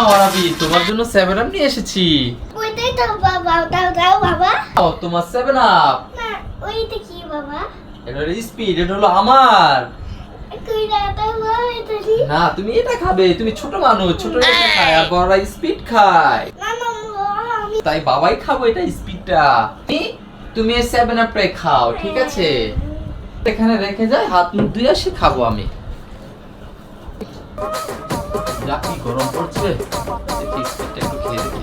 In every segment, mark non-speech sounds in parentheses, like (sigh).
আরবি তোমার জন্য সেভেন আপ নিয়ে এসেছি। ওইটাই তো বাবা দাও দাও বাবা। ও তোমার সেভেন আপ না ওইটা কি বাবা? এটা হলো স্পিড এটা হলো আমার। না তুমি এটা খাবে তুমি ছোট মানুষ ছোট এটা খায় আর বড়রা স্পিড খায়। তাই বাবাই খাব এটা স্পিডটা তুমি সেভেন আপটাই খাও ঠিক আছে? এখানে রেখে যায় হাত মুখ ধুয়ে আসি খাব আমি। যা কি গরম পড়ছে দেখি একটু খেয়ে দেখি।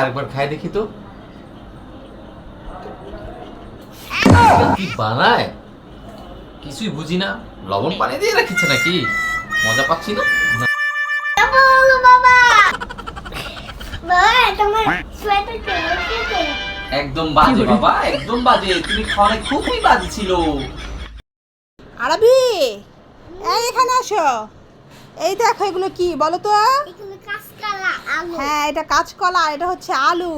আরেকবার খাই দেখি তো। কি বানায়? কিছুই বুঝি না। লবণ পানি দিয়ে রেখেছে নাকি? মজা পাচ্ছি না। বাবা। বাবা তোমার সোয়েটার একদম বাজে বাবা একদম বাজে। তুমি খাওয়ানে খুবই বাজে ছিল। আরবি এই এখানে আসো। এই দেখো এগুলো কি বলো তো। আলু। হ্যাঁ এটা কাঁচকলা এটা হচ্ছে আলু।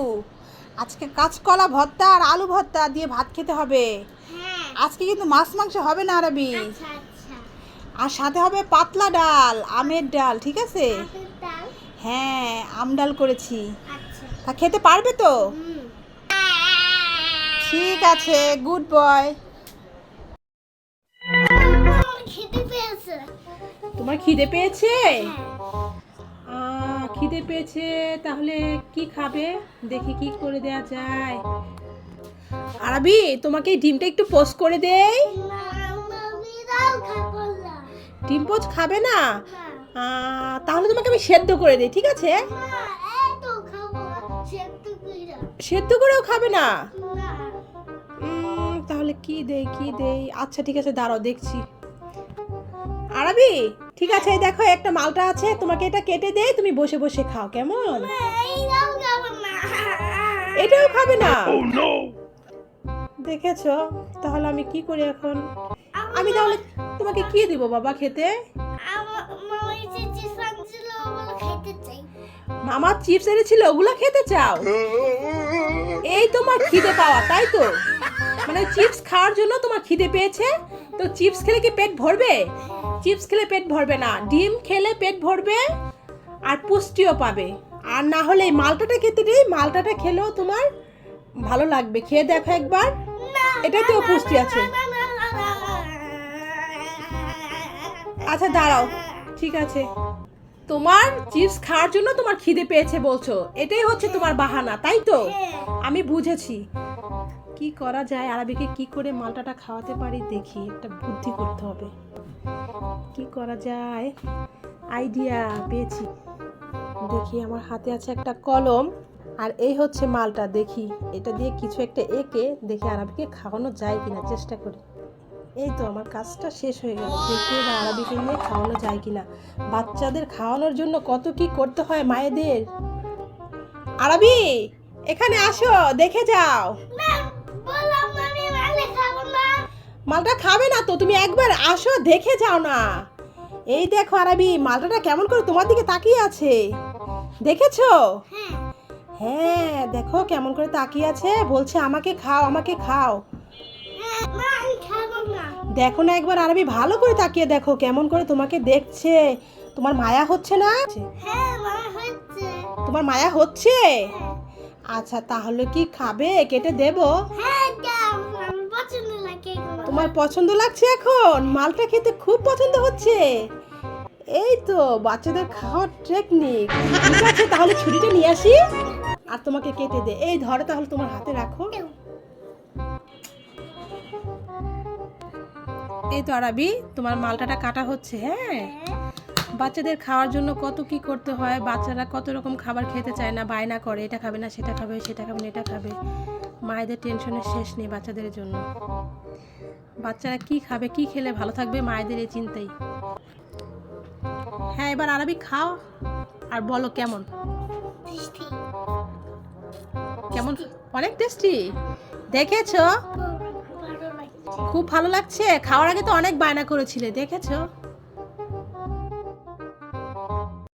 আজকে কাঁচকলা ভর্তা আর আলু ভর্তা দিয়ে ভাত খেতে হবে। হ্যাঁ। আজকে কিন্তু মাছ মাংস হবে না আরবি। আচ্ছা আচ্ছা। আর সাথে হবে পাতলা ডাল আমের ডাল ঠিক আছে? হ্যাঁ আম ডাল করেছি। আচ্ছা। তা খেতে পারবে তো? হুম। ঠিক আছে গুড বয়। তোমার খিদে পেয়েছে? হ্যাঁ। খিদে পেয়েছে তাহলে কি খাবে? দেখি কি করে দেয়া যায়। আরবি তোমাকে এই ডিমটা একটু পোস্ট করে দেই। ডিম পোস্ট খাবে না? না তাহলে তোমাকে আমি সেদ্ধ করে দিই ঠিক আছে? খাব সেদ্ধ করেও খাবে না কি দেই কি দেই। আচ্ছা ঠিক আছে দাঁড়াও দেখছি। আরবি ঠিক আছে এই দেখো একটা মালটা আছে তোমাকে এটা কেটে দেই তুমি বসে বসে খাও কেমন? এটাও খাবে না? দেখেছ? তাহলে আমি কি করি এখন? আমি তাহলে তোমাকে কি দিব বাবা খেতে? মামা চিপস এনেছিল ওগুলো খেতে চাও? (laughs) এই তোমার খিদে পাওয়া তাই তো? মানে চিপস খাওয়ার জন্য তোমার খিদে পেয়েছে? তো চিপস খেলে কি পেট ভরবে? চিপস খেলে পেট ভরবে না, ডিম খেলে পেট ভরবে আর পুষ্টিও পাবে। আর না হলে মালটাটা খেতে নেই, মালটাটা খেলেও তোমার ভালো লাগবে। খেয়ে দেখো একবার। এটাতেও পুষ্টি আছে। আচ্ছা দাঁড়াও। ঠিক আছে। তোমার চিপস খাওয়ার জন্য তোমার খিদে পেয়েছে বলছো। এটাই হচ্ছে তোমার বাহানা, তাই তো? আমি বুঝেছি। কি করা যায়? আরবিকে কি করে মালটাটা খাওয়াতে পারি? দেখি, একটা বুদ্ধি করতে হবে। কি করা যায়? আইডিয়া পেয়েছি। দেখি, আমার হাতে আছে একটা কলম। আর এই হচ্ছে মালটা, দেখি। এটা দিয়ে কিছু একটা এঁকে দেখি আরবিকে খাওয়ানো যায় কিনা, চেষ্টা করি। এই তো, আমার কাজটা শেষ হয়ে গেল। দেখি এবার আরবিকে নিয়ে খাওয়ানো যায় কিনা। বাচ্চাদের খাওয়ানোর জন্য কত কি করতে হয় মায়েদের? আরবি, এখানে আসো, দেখে যাও। মালটা খাবে না তো, তুমি একবার আসো দেখে যাও না। এই দেখো আরবি, মালটাটা কেমন করে তোমার দিকে তাকিয়ে আছে? দেখেছ? হ্যাঁ দেখো কেমন করে তাকিয়ে আছে, বলছে আমাকে খাও আমাকে খাও। দেখো না একবার আরবি, ভালো করে তাকিয়ে দেখো কেমন করে তোমাকে দেখছে। তোমার মায়া হচ্ছে না? তোমার মায়া হচ্ছে? আচ্ছা তাহলে কি খাবে? কেটে দেবো? পছন্দ লাগে তোমার পছন্দ লাগছে এখন? মালটা খেতে খুব পছন্দ হচ্ছে। এই তো, বাচ্চাদের খাওয়ার টেকনিক ঠিক আছে, তাহলে ছুরিটা নিয়ে আসি। আর তোমাকে কেটে দে। এই ধরে তাহলে তোমার হাতে রাখো। এই তো আরাবি, তোমার মালটাটা কাটা হচ্ছে হ্যাঁ? বাচ্চাদের খাওয়ার জন্য কত কি করতে হয়? বাচ্চারা কত রকম খাবার খেতে চায় না, বায়না করে, এটা খাবে না, সেটা খাবে সেটা খাবে না, এটা খাবে। মায়েদের টেনশনের শেষ নেই বাচ্চাদের জন্য। বাচ্চারা কি খাবে কি খেলে ভালো থাকবে মায়েদের এই চিন্তাই। হ্যাঁ এবার আরবি খাও আর বলো কেমন। কেমন? অনেক টেস্টি। দেখেছ? খুব ভালো লাগছে। খুব ভালো লাগছে। খাওয়ার আগে তো অনেক বায়না করেছিলে দেখেছ?